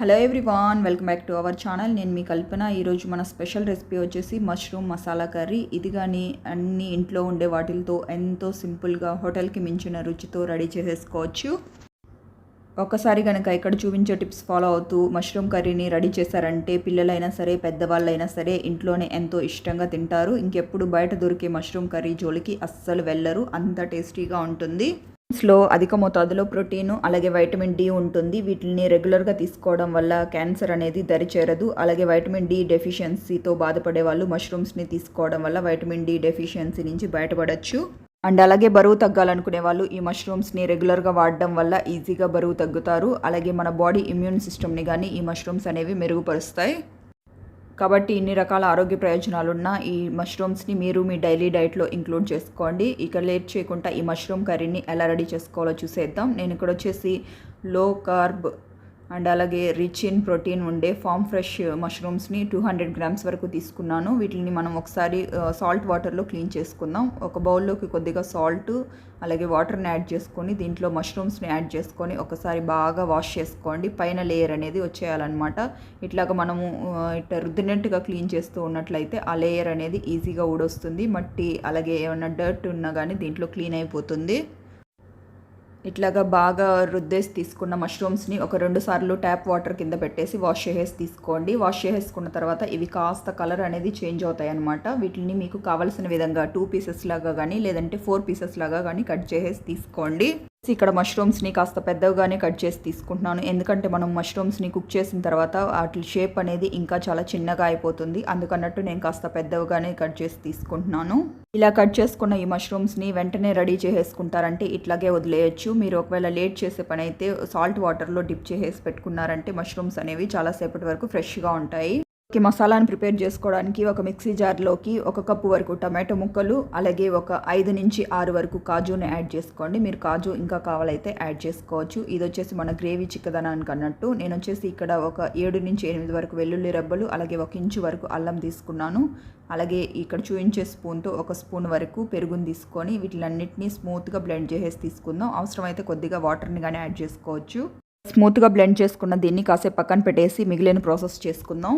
Hello everyone welcome back to our channel. నేను మీ కల్పన. ఈరోజు మన స్పెషల్ రెసిపీ వచ్చేసి మష్రూమ్ మసాలా కర్రీ. ఇది కానీ అన్ని ఇంట్లో ఉండే వాటిలతో ఎంతో సింపుల్గా హోటల్కి మించిన రుచితో రెడీ చేసేసుకోవచ్చు. ఒక్కసారి కనుక ఇక్కడ చూపించే టిప్స్ ఫాలో అవుతూ మష్రూమ్ కర్రీని రెడీ చేశారంటే పిల్లలైనా సరే పెద్దవాళ్ళైనా సరే ఇంట్లోనే ఎంతో ఇష్టంగా తింటారు. ఇంకెప్పుడు బయట దొరికే మష్రూమ్ కర్రీ జోలికి అస్సలు వెళ్ళరు. అంత టేస్టీగా ఉంటుంది. లో అధిక మోతాదులో ప్రోటీన్ అలాగే వైటమిన్ డి ఉంటుంది. వీటిని రెగ్యులర్గా తీసుకోవడం వల్ల క్యాన్సర్ అనేది దరి చేరదు. అలాగే వైటమిన్ డి డెఫిషియన్సీతో బాధపడే వాళ్ళు మష్రూమ్స్ని తీసుకోవడం వల్ల వైటమిన్ డి డెఫిషియన్సీ నుంచి బయటపడచ్చు. అండ్ అలాగే బరువు తగ్గాలనుకునే వాళ్ళు ఈ మష్రూమ్స్ని రెగ్యులర్గా వాడడం వల్ల ఈజీగా బరువు తగ్గుతారు. అలాగే మన బాడీ ఇమ్యూన్ సిస్టమ్ని కానీ ఈ మష్రూమ్స్ అనేవి మెరుగుపరుస్తాయి. కాబట్టి ఇన్ని రకాల ఆరోగ్య ప్రయోజనాలున్న ఈ మష్రూమ్స్ని మీరు మీ డైలీ డైట్లో ఇంక్లూడ్ చేసుకోండి. ఇక లేట్ చేయకుండా ఈ మష్రూమ్ కర్రీని ఎలా రెడీ చేసుకోవాలో చూసేద్దాం. నేను ఇక్కడ వచ్చేసి లో కార్బ్ అండ్ అలాగే రిచ్ ఇన్ ప్రోటీన్ ఉండే ఫామ్ ఫ్రెష్ మష్రూమ్స్ని టూ హండ్రెడ్ గ్రామ్స్ వరకు తీసుకున్నాను. వీటిని మనం ఒకసారి సాల్ట్ వాటర్లో క్లీన్ చేసుకుందాం. ఒక బౌల్లోకి కొద్దిగా సాల్ట్ అలాగే వాటర్ని యాడ్ చేసుకొని దీంట్లో మష్రూమ్స్ని యాడ్ చేసుకొని ఒకసారి బాగా వాష్ చేసుకోండి. పైన లేయర్ అనేది వచ్చేయాలన్నమాట. ఇట్లాగ మనము ఇట్లా రుద్దినట్టుగా క్లీన్ చేస్తూ ఉన్నట్లయితే ఆ లేయర్ అనేది ఈజీగా ఊడొస్తుంది. మట్టి అలాగే ఏమైనా డర్ట్ ఉన్నా కానీ దీంట్లో క్లీన్ అయిపోతుంది. ఇట్లాగా బాగా రుద్దేసి తీసుకున్న మష్రూమ్స్ని ఒక రెండు సార్లు ట్యాప్ వాటర్ కింద పెట్టేసి వాష్ చేసేసి తీసుకోండి. వాష్ చేసేసుకున్న తర్వాత ఇవి కాస్త కలర్ అనేది చేంజ్ అవుతాయి అనమాట వీటిని మీకు కావలసిన విధంగా టూ పీసెస్ లాగా కానీ లేదంటే ఫోర్ పీసెస్ లాగా కానీ కట్ చేసేసి తీసుకోండి. ఇక్కడ మష్రూమ్స్ని కాస్త పెద్దగానే కట్ చేసి తీసుకుంటున్నాను. ఎందుకంటే మనం మష్రూమ్స్ని కుక్ చేసిన తర్వాత వాటి షేప్ అనేది ఇంకా చాలా చిన్నగా అయిపోతుంది. అందుకన్నట్టు నేను కాస్త పెద్దగానే కట్ చేసి తీసుకుంటున్నాను. ఇలా కట్ చేసుకున్న ఈ మష్రూమ్స్ని వెంటనే రెడీ చేసేసుకుంటారంటే ఇట్లాగే వదిలేయచ్చు. మీరు ఒకవేళ లేట్ చేసే పని అయితే సాల్ట్ వాటర్లో డిప్ చేసేసి పెట్టుకున్నారంటే మష్రూమ్స్ అనేవి చాలాసేపటి వరకు ఫ్రెష్గా ఉంటాయి. మసాలాను ప్రిపేర్ చేసుకోవడానికి ఒక మిక్సీ జార్లోకి ఒక కప్పు వరకు టమాటో ముక్కలు అలాగే ఒక ఐదు నుంచి ఆరు వరకు కాజుని యాడ్ చేసుకోండి. మీరు కాజు ఇంకా కావాలైతే యాడ్ చేసుకోవచ్చు. ఇది వచ్చేసి మన గ్రేవీ చిక్కదనానికి అన్నట్టు. నేను వచ్చేసి ఇక్కడ ఒక ఏడు నుంచి ఎనిమిది వరకు వెల్లుల్లి రెబ్బలు అలాగే ఒక ఇంచు వరకు అల్లం తీసుకున్నాను. అలాగే ఇక్కడ చూయించే స్పూన్తో ఒక స్పూన్ వరకు పెరుగుని తీసుకొని వీటిలన్నింటినీ స్మూత్గా బ్లెండ్ చేసేసి తీసుకుందాం. అవసరమైతే కొద్దిగా వాటర్ని కానీ యాడ్ చేసుకోవచ్చు. స్మూత్గా బ్లెండ్ చేసుకున్న దీన్ని కాసేపు పక్కన పెట్టేసి మిగిలిన ప్రాసెస్ చేసుకుందాం.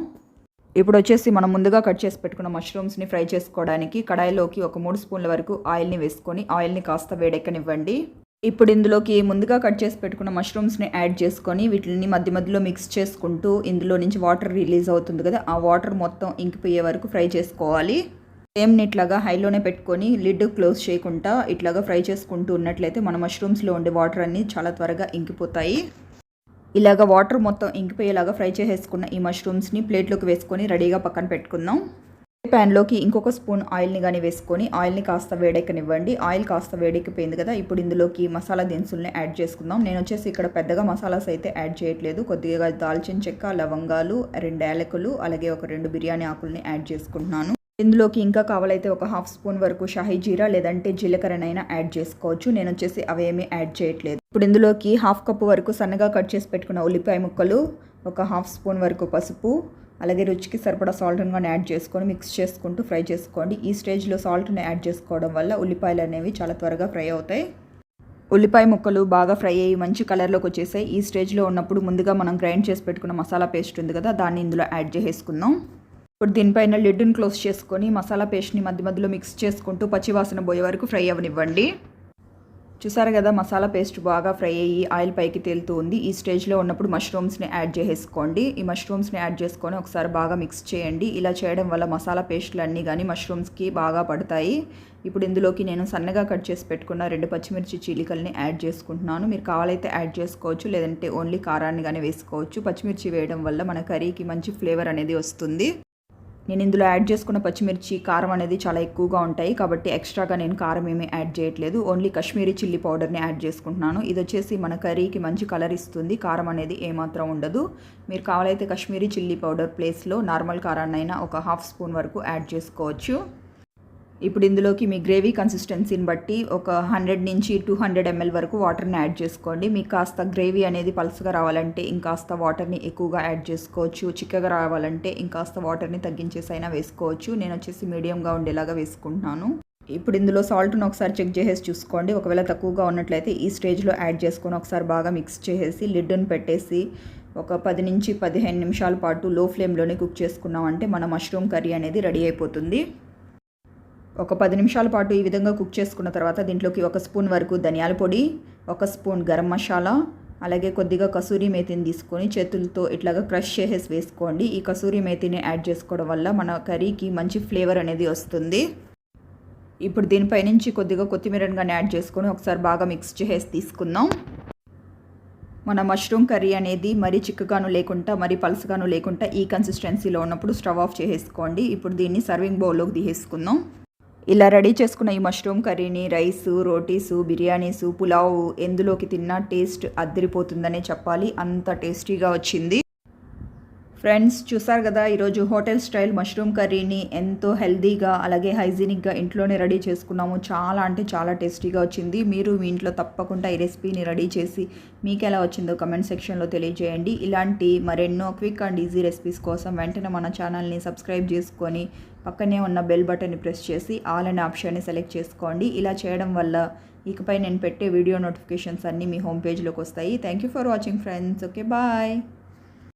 ఇప్పుడు వచ్చేసి మనం ముందుగా కట్ చేసి పెట్టుకున్న మష్రూమ్స్ని ఫ్రై చేసుకోవడానికి కడాయిలోకి ఒక మూడు స్పూన్ల వరకు ఆయిల్ని వేసుకొని ఆయిల్ని కాస్త వేడెక్కనివ్వండి. ఇప్పుడు ఇందులోకి ముందుగా కట్ చేసి పెట్టుకున్న మష్రూమ్స్ని యాడ్ చేసుకొని వీటిని మధ్య మధ్యలో మిక్స్ చేసుకుంటూ ఇందులో నుంచి వాటర్ రిలీజ్ అవుతుంది కదా ఆ వాటర్ మొత్తం ఇంకిపోయే వరకు ఫ్రై చేసుకోవాలి. సేమ్ని ఇట్లాగా హైలోనే పెట్టుకొని లిడ్ క్లోజ్ చేయకుండా ఇట్లాగా ఫ్రై చేసుకుంటూ ఉన్నట్లయితే మన మష్రూమ్స్లో ఉండే వాటర్ అన్నీ చాలా త్వరగా ఇంకిపోతాయి. ఇలాగ వాటర్ మొత్తం ఇంకిపోయేలాగా ఫ్రై చేసేసుకున్న ఈ మష్రూమ్స్ని ప్లేట్లోకి వేసుకొని రెడీగా పక్కన పెట్టుకుందాం. ప్యాన్లోకి ఇంకొక స్పూన్ ఆయిల్ని కానీ వేసుకొని ఆయిల్ని కాస్త వేడెక్కనివ్వండి. ఆయిల్ కాస్త వేడెక్కిపోయింది కదా ఇప్పుడు ఇందులోకి మసాలా దినుసుల్ని యాడ్ చేసుకుందాం. నేను వచ్చేసి ఇక్కడ పెద్దగా మసాలాస్ అయితే యాడ్ చేయట్లేదు. కొద్దిగా దాల్చిన చెక్క లవంగాలు రెండు యాలకులు అలాగే ఒక రెండు బిర్యానీ ఆకుల్ని యాడ్ చేసుకుంటున్నాను. ఇందులోకి ఇంకా కావాలైతే ఒక హాఫ్ స్పూన్ వరకు షాహీ జీరా లేదంటే జీలకర్రనైనా యాడ్ చేసుకోవచ్చు. నేను వచ్చేసి అవేమీ యాడ్ చేయట్లేదు. ఇప్పుడు ఇందులోకి హాఫ్ కప్పు వరకు సన్నగా కట్ చేసి పెట్టుకున్న ఉల్లిపాయ ముక్కలు ఒక హాఫ్ స్పూన్ వరకు పసుపు అలాగే రుచికి సరిపడా సాల్ట్ని కానీ యాడ్ చేసుకొని మిక్స్ చేసుకుంటూ ఫ్రై చేసుకోండి. ఈ స్టేజ్లో సాల్ట్ని యాడ్ చేసుకోవడం వల్ల ఉల్లిపాయలు అనేవి చాలా త్వరగా ఫ్రై అవుతాయి. ఉల్లిపాయ ముక్కలు బాగా ఫ్రై అయ్యి మంచి కలర్లోకి వచ్చేసాయి. ఈ స్టేజ్లో ఉన్నప్పుడు ముందుగా మనం గ్రైండ్ చేసి పెట్టుకున్న మసాలా పేస్ట్ ఉంది కదా దాన్ని ఇందులో యాడ్ చేసేసుకుందాం. ఇప్పుడు దీనిపైన లిడ్ని క్లోజ్ చేసుకొని మసాలా పేస్ట్ని మధ్య మధ్యలో మిక్స్ చేసుకుంటూ పచ్చివాసన పోయే వరకు ఫ్రై అవనివ్వండి చూసారు కదా మసాలా పేస్ట్ బాగా ఫ్రై అయ్యి ఆయిల్ పైకి తేలుతూ ఉంది. ఈ స్టేజ్లో ఉన్నప్పుడు మష్రూమ్స్ని యాడ్ చేసేసుకోండి. ఈ మష్రూమ్స్ని యాడ్ చేసుకొని ఒకసారి బాగా మిక్స్ చేయండి. ఇలా చేయడం వల్ల మసాలా పేస్ట్లు అన్నీ కానీ మష్రూమ్స్కి బాగా పడతాయి. ఇప్పుడు ఇందులోకి నేను సన్నగా కట్ చేసి పెట్టుకున్న రెండు పచ్చిమిర్చి చీలికల్ని యాడ్ చేసుకుంటున్నాను. మీరు కావాలైతే యాడ్ చేసుకోవచ్చు లేదంటే ఓన్లీ కారాన్ని కానీ వేసుకోవచ్చు. పచ్చిమిర్చి వేయడం వల్ల మన కర్రీకి మంచి ఫ్లేవర్ అనేది వస్తుంది. నేను ఇందులో యాడ్ చేసుకున్న పచ్చిమిర్చి కారం అనేది చాలా ఎక్కువగా ఉంటాయి. కాబట్టి ఎక్స్ట్రాగా నేను కారం ఏమీ యాడ్ చేయట్లేదు. ఓన్లీ కాశ్మీరీ చిల్లీ పౌడర్ని యాడ్ చేసుకుంటున్నాను. ఇది వచ్చేసి మన కర్రీకి మంచి కలర్ ఇస్తుంది. కారం అనేది ఏమాత్రం ఉండదు. మీరు కావాలైతే కాశ్మీరీ చిల్లీ పౌడర్ ప్లేస్లో నార్మల్ కారాన్నైనా ఒక హాఫ్ స్పూన్ వరకు యాడ్ చేసుకోవచ్చు. ఇప్పుడు ఇందులోకి మీ గ్రేవీ కన్సిస్టెన్సీని బట్టి ఒక హండ్రెడ్ నుంచి టూ హండ్రెడ్ ఎంఎల్ వరకు వాటర్ని యాడ్ చేసుకోండి. మీకు కాస్త గ్రేవీ అనేది పలుసగా రావాలంటే ఇంకాస్త వాటర్ని ఎక్కువగా యాడ్ చేసుకోవచ్చు. చిక్కగా రావాలంటే ఇంకాస్త వాటర్ని తగ్గించేసి అయినా వేసుకోవచ్చు. నేను వచ్చేసి మీడియంగా ఉండేలాగా వేసుకుంటున్నాను. ఇప్పుడు ఇందులో సాల్ట్ను ఒకసారి చెక్ చేసేసి చూసుకోండి. ఒకవేళ తక్కువగా ఉన్నట్లయితే ఈ స్టేజ్లో యాడ్ చేసుకొని ఒకసారి బాగా మిక్స్ చేసేసి లిడ్డును పెట్టేసి ఒక పది నుంచి పదిహేను నిమిషాల పాటు లో ఫ్లేమ్లోనే కుక్ చేసుకున్నామంటే మన మష్రూమ్ కర్రీ అనేది రెడీ అయిపోతుంది. ఒక పది నిమిషాల పాటు ఈ విధంగా కుక్ చేసుకున్న తర్వాత దీంట్లోకి ఒక స్పూన్ వరకు ధనియాల పొడి ఒక స్పూన్ గరం మసాలా అలాగే కొద్దిగా కసూరి మేతిని తీసుకొని చేతులతో ఇట్లాగా క్రష్ చేసేసి వేసుకోండి. ఈ కసూరి మేతిని యాడ్ చేసుకోవడం వల్ల మన కర్రీకి మంచి ఫ్లేవర్ అనేది వస్తుంది. ఇప్పుడు దీనిపై నుంచి కొద్దిగా కొత్తిమీరని యాడ్ చేసుకొని ఒకసారి బాగా మిక్స్ చేసేసి తీసుకుందాం. మన మష్రూమ్ కర్రీ అనేది మరీ చిక్కగాను లేకుండా మరీ పలుసుగాను లేకుండా ఈ కన్సిస్టెన్సీలో ఉన్నప్పుడు స్టవ్ ఆఫ్ చేసేసుకోండి. ఇప్పుడు దీన్ని సర్వింగ్ బౌల్లోకి తీసేసుకుందాం. ఇలా రెడీ చేసుకున్న ఈ మష్రూమ్ కర్రీని రైస్ రోటీసు బిర్యానీసు పులావ్ ఎందులోకి తిన్నా టేస్ట్ అద్దరిపోతుందనే చెప్పాలి. అంత టేస్టీగా వచ్చింది. ఫ్రెండ్స్ చూసారు కదా ఈరోజు హోటల్ స్టైల్ మష్రూమ్ కర్రీని ఎంతో హెల్దీగా అలాగే హైజీనిక్గా ఇంట్లోనే రెడీ చేసుకున్నాము. చాలా అంటే చాలా టేస్టీగా వచ్చింది. మీరు మీ ఇంట్లో తప్పకుండా ఈ రెసిపీని రెడీ చేసి మీకు ఎలా వచ్చిందో కమెంట్ సెక్షన్లో తెలియజేయండి. ఇలాంటి మరెన్నో క్విక్ అండ్ ఈజీ రెసిపీస్ కోసం వెంటనే మన ఛానల్ని సబ్స్క్రైబ్ చేసుకొని పక్కనే ఉన్న బెల్ బటన్ని ప్రెస్ చేసి ఆల్ అనే ఆప్షన్ని సెలెక్ట్ చేసుకోండి. ఇలా చేయడం వల్ల ఇకపై నేను పెట్టే వీడియో నోటిఫికేషన్స్ అన్నీ మీ హోమ్ పేజ్లోకి వస్తాయి. Thank you for watching friends. Okay bye.